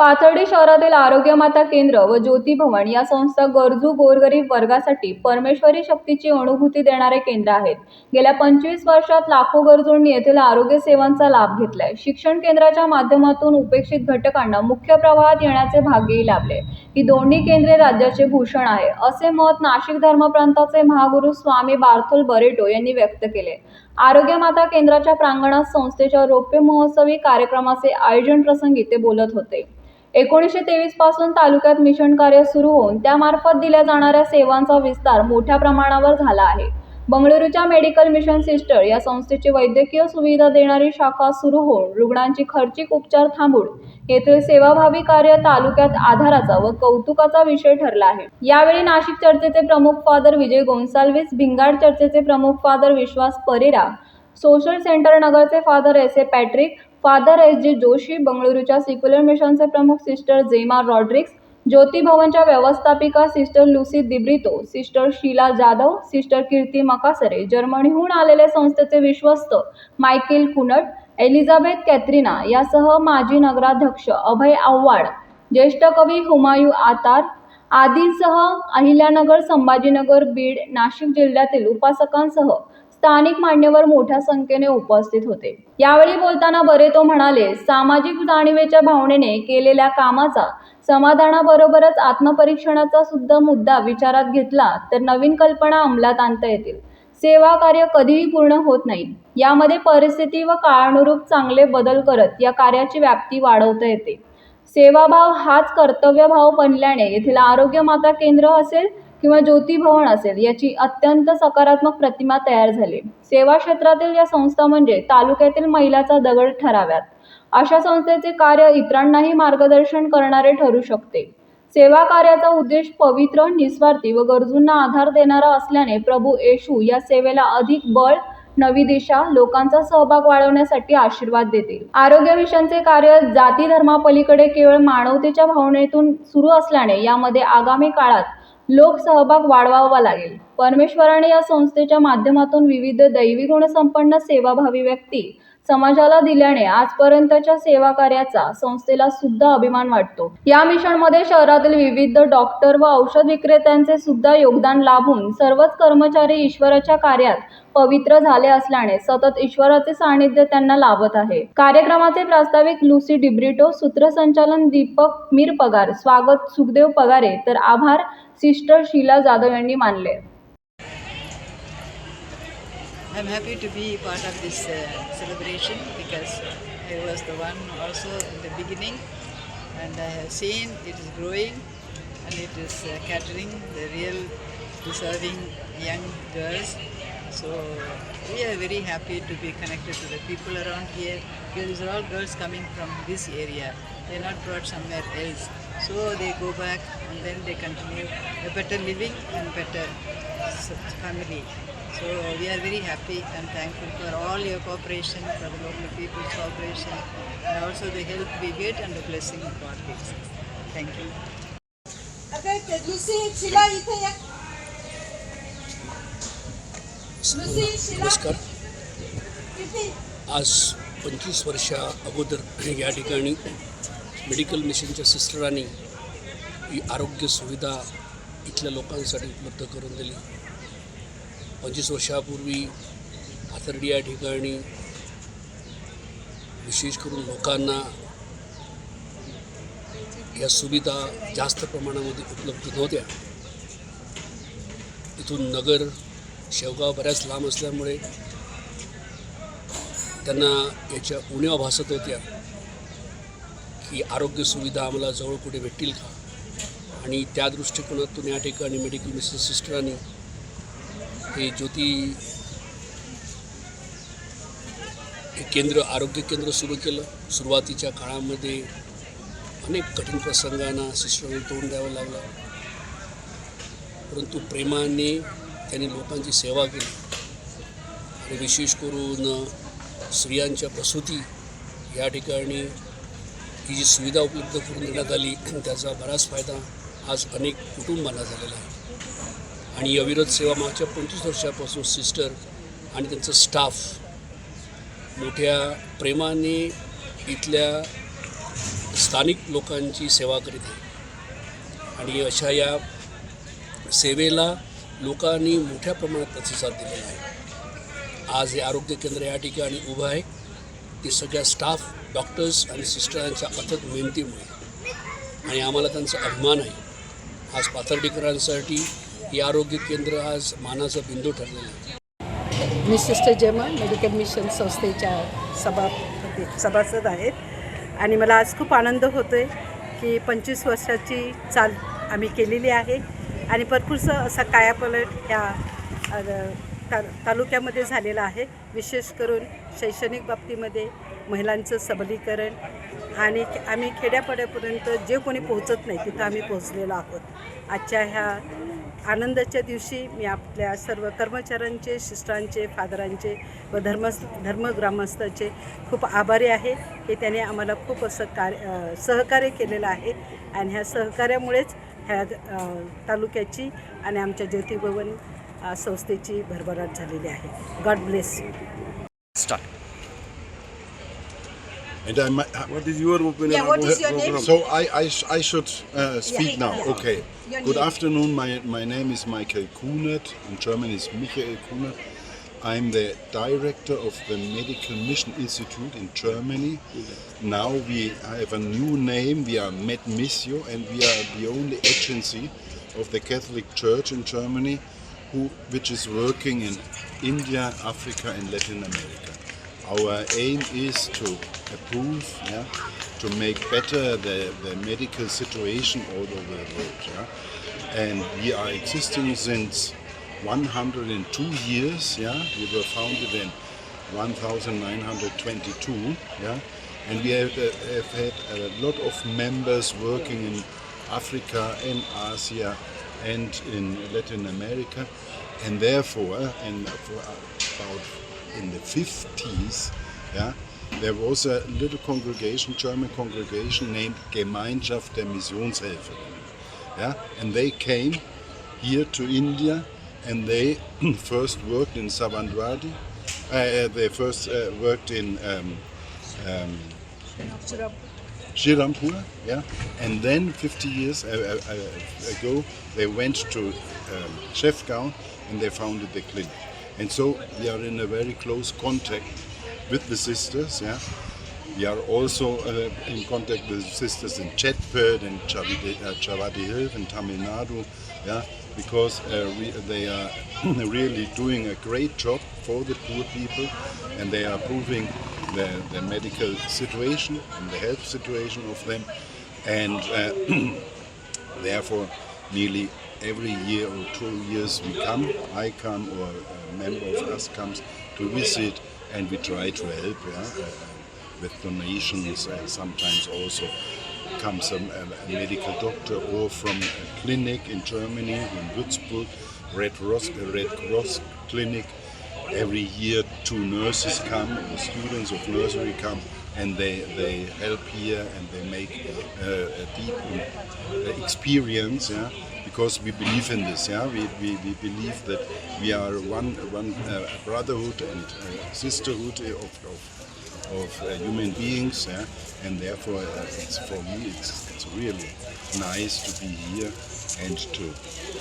पाथर्डी शहरातील आरोग्य माता केंद्र व ज्योती भवन या संस्था गरजू गोरगरीब वर्गासाठी परमेश्वरी शक्तीची अनुभूती देणारे केंद्र आहेत. गेल्या पंचवीस वर्षात लाखो गरजूंनी येथील आरोग्य सेवांचा लाभ घेतलाय. शिक्षण केंद्राच्या माध्यमातून उपेक्षित घटकांना मुख्य प्रवाहात येण्याचे भाग्यही लाभले. ही दोन्ही केंद्रे राज्याचे भूषण आहे असे मत नाशिक धर्मप्रांताचे महागुरु स्वामी बार्थोल बरेटो यांनी व्यक्त केले. आरोग्य माता केंद्राच्या प्रांगणात संस्थेच्या रौप्य महोत्सवी कार्यक्रमाचे आयोजन प्रसंगी ते बोलत होते. एकोणीसशे तेवीसपासून तालुक्यात मिशन कार्य सुरू होऊन त्यामार्फत दिल्या जाणाऱ्या सेवांचा विस्तार मोठ्या प्रमाणावर झाला आहे. बंगळुरूच्या मेडिकल मिशन सिस्टर या संस्थेची वैद्यकीय सुविधा देणारी शाखा सुरू होऊन रुग्णांची खर्चिक उपचार थांबून येथील सेवाभावी कार्य तालुक्यात आधाराचा व कौतुकाचा विषय ठरला आहे. यावेळी नाशिक चर्चेचे प्रमुख फादर विजय गोन्साल्विस भिंगाड चर्चेचे प्रमुख father Vishwas Pereira social centre नगरचे father S A Patrick father S J Joshi बंगळुरूच्या secular मिशनचे प्रमुख सिस्टर जेमा रॉड्रिक्स ज्योती भवनच्या व्यवस्थापिका sister Lucy D'Britto sister Sheela Jadhav sister Kirti Makasare जर्मनीहून आलेले संस्थेचे विश्वस्त मायकेल कुनट एलिझाबेथ कॅथरीना यासह माजी नगराध्यक्ष अभय आव्हाड ज्येष्ठ कवी हुमायू आतार आदींसह अहिल्यानगर संभाजीनगर बीड नाशिक जिल्ह्यातील उपासकांसह स्थानिक मान्यवर मोठ्या संख्येने उपस्थित होते. यावेळी बोलताना बरे तो म्हणाले सामाजिक जाणीवेच्या भावनेने केलेल्या कामाचा समाधानाबरोबरच आत्मपरीक्षणाचा सुद्धा मुद्दा विचारात घेतला तर नवीन कल्पना अंमलात आणता येतील. सेवा कार्य कधीही पूर्ण होत नाही. यामध्ये परिस्थिती व काळानुरूप चांगले बदल करत या कार्याची व्याप्ती वाढवता येते. सेवाभाव हाच कर्तव्यभाव बनल्याने येथील आरोग्य माता केंद्र असेल किंवा ज्योती भवन असेल याची अत्यंत सकारात्मक प्रतिमा तयार झाली. सेवा क्षेत्रातील या संस्था म्हणजे तालुक्यातील मैलाचा दगड ठराव्यात. अशा संस्थेचे कार्य इतरांनाही मार्गदर्शन करणारे ठरू शकते. सेवा कार्याचा उद्देश पवित्र निस्वार्थी व गरजूंना आधार देणारा असल्याने प्रभू येशू या सेवेला अधिक बळ नवी दिशा लोकांचा सहभाग वाढवण्यासाठी आशीर्वाद देतील. आरोग्य मिशनचे कार्य जाती धर्मापलीकडे केवळ मानवतेच्या भावनेतून सुरू असल्याने यामध्ये आगामी काळात लोकसहभाग वाढवावा लागेल. परमेश्वराने या संस्थेच्या माध्यमातून विविध दैवी गुणसंपन्न सेवाभावी व्यक्ती समाजाला दिल्याने आजपर्यंतच्या सेवा कार्याचा संस्थेला सुद्धा अभिमान वाटतो. या मिशनमध्ये शहरातील विविध डॉक्टर व औषध विक्रेत्यांचे सुद्धा योगदान लाभून सर्वच कर्मचारी ईश्वराच्या कार्यात पवित्र झाले असल्याने सतत ईश्वराचे सानिध्य त्यांना लाभत आहे. कार्यक्रमाचे प्रास्ताविक लुसी डिब्रिटो सूत्रसंचालन दीपक मीर पगार स्वागत सुखदेव पगारे तर आभार सिस्टर शीला जाधव यांनी मानले. I'm happy to be part of this uh, celebration because I was the one also in the beginning and I have seen it is growing and it is uh, catering the real deserving young girls. So we are very happy to be connected to the people around here because these are all girls coming from this area. They are not brought somewhere else. So they go back and then they continue a better living and better s- family. So we are very happy and thankful for all your cooperation, for the local people's cooperation, and also the help we get and the blessing of God gives us. Thank you. अगं ते Lucy शिला इथे या Lucy शिला नमस्कार किती आज पंचवीस वर्षा अगोदर या ठिकाणी मेडिकल मिशनच्या सिस्टरांनी ही आरोग्य सुविधा इथल्या लोकांसाठी उपलब्ध करून दिली. पंचवीस वर्षापूर्वी पाथर्डी या ठिकाणी विशेष करून लोकांना या सुविधा जास्त प्रमाणामध्ये उपलब्ध नव्हत्या. इथून नगर शेवगाव बऱ्याच लांब असल्यामुळे त्यांना याच्या उण्या भासत होत्या. की आरोग्य सुविधा आम्हाला जवळ कुठे भेटतील का? आणि त्या दृष्टिकोनातून या ठिकाणी मेडिकल मिसेस सिस्टरांनी हे ज्योती हे केंद्र आरोग्य केंद्र सुरू केलं. सुरुवातीच्या काळामध्ये अनेक कठीण प्रसंगांना सिस्टरांनी तोंड द्यावं लागलं. परंतु प्रेमाने त्यांनी लोकांची सेवा केली. आणि विशेष करून स्त्रियांच्या प्रसूती या ठिकाणी ही जी सुविधा उपलब्ध करून देण्यात आली त्याचा बराच फायदा आज अनेक कुटुंबांना झालेला आहे. आणि अविरत सेवा मागच्या पंचवीस वर्षापासून सिस्टर आणि त्यांचं स्टाफ मोठ्या प्रेमाने इथल्या स्थानिक लोकांची सेवा करीत आहे. आणि अशा या सेवेला लोकांनी मोठ्या प्रमाणात प्रतिसाद दिलेला आहे. आज हे आरोग्य केंद्र या ठिकाणी उभं आहे. ते सगळ्या स्टाफ डॉक्टर्स आणि सिस्टरांच्या अथक मेहनतीमुळे. आणि आम्हाला त्यांचा अभिमान आहे. आज पाथर्डीकरांसाठी हे आरोग्य केंद्र आज मानाचा बिंदू ठरलेलं आहे. मी सिस्टर जेमा मेडिकल मिशन संस्थेच्या सभापती सभासद आहेत. आणि मला आज खूप आनंद होतो आहे की पंचवीस वर्षाची चाल आम्ही केलेली आहे. आणि भरपूरसं असा कायापलट ह्या तालुक्यामध्ये झालेला आहे. विशेष करून शैक्षणिक बाबतीमध्ये महिलांचं सबलीकरण आणि आम्ही खेड्यापाड्यापर्यंत जे कोणी पोहोचत नाही तिथं आम्ही पोहोचलेलो आहोत. आजच्या ह्या आनंदाच्या दिवशी मी आपल्या सर्व कर्मचाऱ्यांचे शिस्टांचे फादरांचे व धर्म धर्मग्रामस्थाचे खूप आभारी आहे. की त्याने आम्हाला खूप असं कार्य सहकार्य केलेलं आहे आणि ह्या सहकार्यामुळेच ह्या तालुक्याची आणि आमच्या ज्योतिभवन संस्थेची भरभराट झालेली आहे. God bless you And I might, What is your opinion Yeah, what about is your name? so I, I, sh- I should uh, speak Yeah. now. Yeah. Okay. Your Good name. afternoon. My, my name is Michael Kunert. In German is Michael Kunert. I'm the director of the Medical Mission Institute in Germany. Now we have a new name. We are MedMissio and we are the only agency of the Catholic Church in Germany who, which is working in India, Africa and Latin America. Our aim is to improve, yeah, to make better the, the medical situation all over the world. Yeah? And we are existing since 102 years. Yeah? We were founded in 1922. Yeah? And we have, uh, have had a lot of members working in Africa and Asia and in Latin America. And therefore, and for about in the 50s, yeah, there was a little congregation, German congregation named Gemeinschaft der Missionshelferinnen. Yeah, and they came here to India and they first worked in Savandwadi. Uh, they first uh, worked in um, um, Shirampur, yeah, and then 50 years uh, uh, uh, ago they went to um, and they founded the clinic. And so we are in a very close contact with the sisters, yeah. We are also uh, in contact with sisters in Chetpet and Chavadi, in Tamil Nadu, yeah, because uh, we, they are really doing a great job for the poor people and they are improving the, the medical situation and the health situation of them. And uh, therefore, nearly every year or two years we come, I come or a member of us comes to visit and we try to help yeah, uh, with donations and sometimes also comes a, a medical doctor or from a clinic in Germany, in Würzburg, Red, Cross, Red Cross Clinic. Every year two nurses come, students of nursery come and they, they help here and they make uh, a deep uh, experience yeah, because we believe in this yeah? We, we, we believe that we are one one uh, brotherhood and uh, sisterhood of, of, of uh, human beings yeah? And therefore uh, it's for me it's, it's really nice to be here and to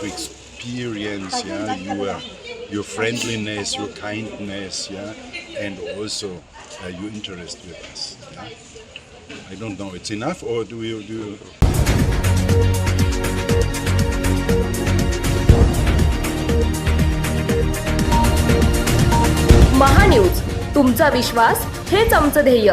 to experience yeah? Your your friendliness your kindness yeah and also uh, your interest with us yeah I don't know it's enough or do you do you Mahanews तुमचा विश्वास हेच आमचं ध्येय